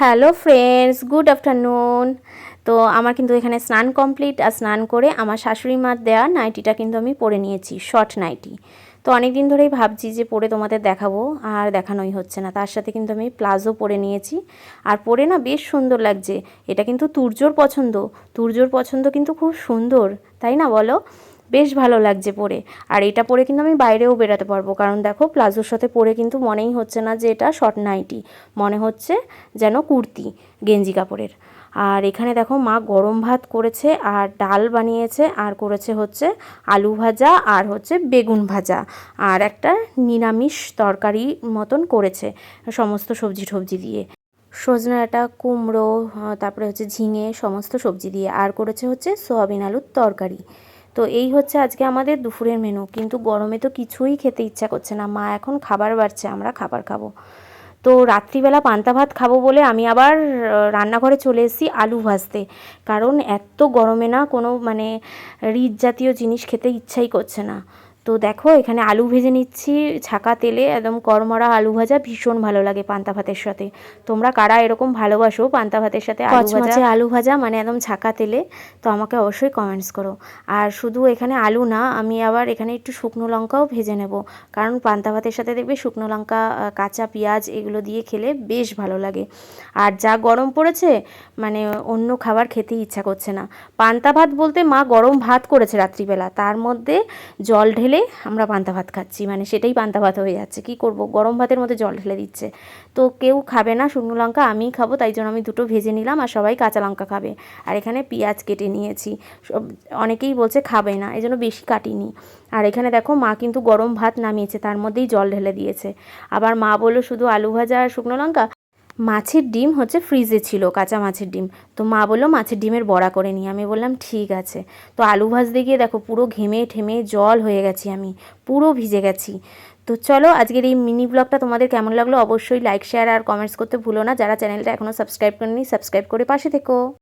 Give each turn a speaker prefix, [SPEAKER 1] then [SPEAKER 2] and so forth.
[SPEAKER 1] Hello friends, good afternoon. তো আমার কিন্তু এখানে স্নান কমপ্লিট আর স্নান করে আমার শাশুড়ি মার দেওয়া নাইটিটা কিন্তু আমি পরে নিয়েছি, শর্ট নাইটি। তো অনেক দিন ধরেই ভাবছি যে পরে তোমাদের দেখাবো, আর দেখানোই হচ্ছে না। তার সাথে কিন্তু আমি প্লাজো পরে নিয়েছি। আর পরে না বেশ সুন্দর লাগছে। এটা কিন্তু তুর্যর পছন্দ। তুর্যর পছন্দ কিন্তু খুব সুন্দর, তাই না বলো? বেশ ভালো লাগছে পরে। আর এটা পরে কিন্তু আমি বাইরেও বেরাতে পারব। কারণ দেখো, প্লাজোর সাথে পরে কিন্তু মনেই হচ্ছে না যে এটা শর্ট নাইটি মনে হচ্ছে যেন কুর্তি, গেঞ্জি কাপড়ের। আর এখানে দেখো, মা গরম ভাত করেছে আর ডাল বানিয়েছে আর করেছে হচ্ছে আলু ভাজা আর হচ্ছে বেগুন ভাজা। আর একটা নিরামিষ তরকারি মতন করেছে সমস্ত সবজি টবজি দিয়ে। সজনা ডাঁটা কুমড়ো তারপরে হচ্ছে ঝিঙে, সমস্ত সবজি দিয়ে। আর করেছে হচ্ছে সোয়াবিন আলুর তরকারি। তো এই হচ্ছে আজকে আমাদের দুপুরের মেনু কিন্তু গরমে তো কিছুই খেতে ইচ্ছা করছে না। মা এখন খাবার বাড়ছে, আমরা খাবার খাব। তো রাত্রিবেলা পান্তা ভাত খাব বলে আমি আবার রান্নাঘরে চলে এসেছি আলু ভাজতে। কারণ এত গরমে না কোনো মানে রিচ জাতীয় জিনিস খেতে ইচ্ছাই করছে না। তো দেখো এখানে আলু ভেজে নিচ্ছি ছাকা তেলে একদম কড়মড়া আলু ভাজা ভীষণ ভালো লাগে পান্তা ভাতের সাথে। তোমরা কারা এরকম ভালোবাসো পান্তা ভাতের সাথে আলু ভাজা? আলু ভাজা মানে একদম ছাকা তেলে তো আমাকে অবশ্যই কমেন্টস করো। আর শুধু এখানে আলু না আমি আবার এখানে একটু শুকনো লঙ্কাও ভেজে নেব। কারণ পান্তা ভাতের সাথে দেখবে শুকনো লঙ্কা কাঁচা পেঁয়াজ এগুলো দিয়ে খেলে বেশ ভালো লাগে। আর যা গরম পড়েছে মানে অন্য খাবার খেতে ইচ্ছা করছে না। পান্তা ভাত বলতে মা গরম ভাত করেছে রাত্রিবেলা তার মধ্যে জল ঢেলে আমরা পান্তা ভাত খাচ্ছি মানে সেটাই পান্তা ভাত হয়ে যাচ্ছে। কি করব? গরম ভাতের মধ্যে জল ঢেলে দিচ্ছে। তো কেউ খাবে না, শুকনো লঙ্কা আমিই খাব, তাই জন্য আমি দুটো ভেজে নিলাম আর সবাই কাঁচা লঙ্কা খাবে। আর এখানে পেঁয়াজ কেটে নিয়েছি। সব, অনেকেই বলছে খাবে না এই জন্য বেশি কাটিনি। আর এখানে দেখো মা কিন্তু গরম ভাত নামিয়েছে, তার মধ্যেই জল ঢেলে দিয়েছে। আবার মা বলল শুধু আলু ভাজা আর শুকনো লঙ্কা মাছের ডিম হচ্ছে ফ্রিজে ছিল, কাঁচা মাছের ডিম। তো মা বলল, মাছের ডিমের বড়া করে নিই। আমি বললাম, ঠিক আছে। তো আলু ভাজতে গিয়ে দেখো, পুরো ঘেমে ঠেমে জল হয়ে গেছি আমি, পুরো ভিজে গেছি। তো চলো, আজকের এই মিনি ব্লগটা তোমাদের কেমন লাগল অবশ্যই লাইক শেয়ার আর কমেন্টস করতে ভুলো না। যারা চ্যানেলটা এখনও সাবস্ক্রাইব করেনি সাবস্ক্রাইব করে পাশে থেকো।